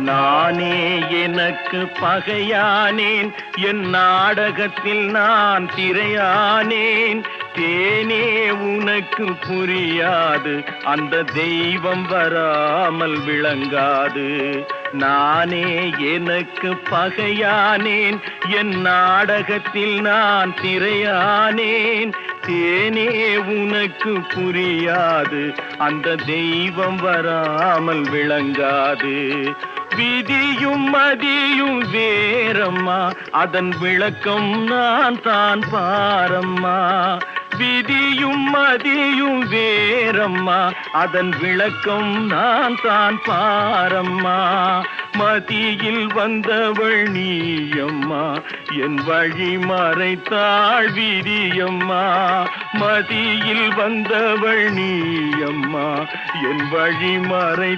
நானே எனக்கு பகையானேன். என் நாடகத்தில் நான் திரையானேன். எனக்கு புரியாது. அந்த தெய்வம் வராமல் விளங்காது. நானே எனக்கு பகையானேன். என் நாடகத்தில் நான் திரையானேன். தேனே உனக்கு புரியாது. அந்த தெய்வம் வராமல் விளங்காது. விதியும் மதியும் வேறம்மா. அதன் விளக்கம் நான் தான் பாரம்மா. விதியும் மதியும் வேறம்மா. அதன் விளக்கம் நான் தான் பாரம்மா. மதியில் வந்தவள் நீயம்மா. என் வழி மறைத்தாள் விதியம்மா. மதியில் வந்தவள் நீயம்மா. என் வழி மறை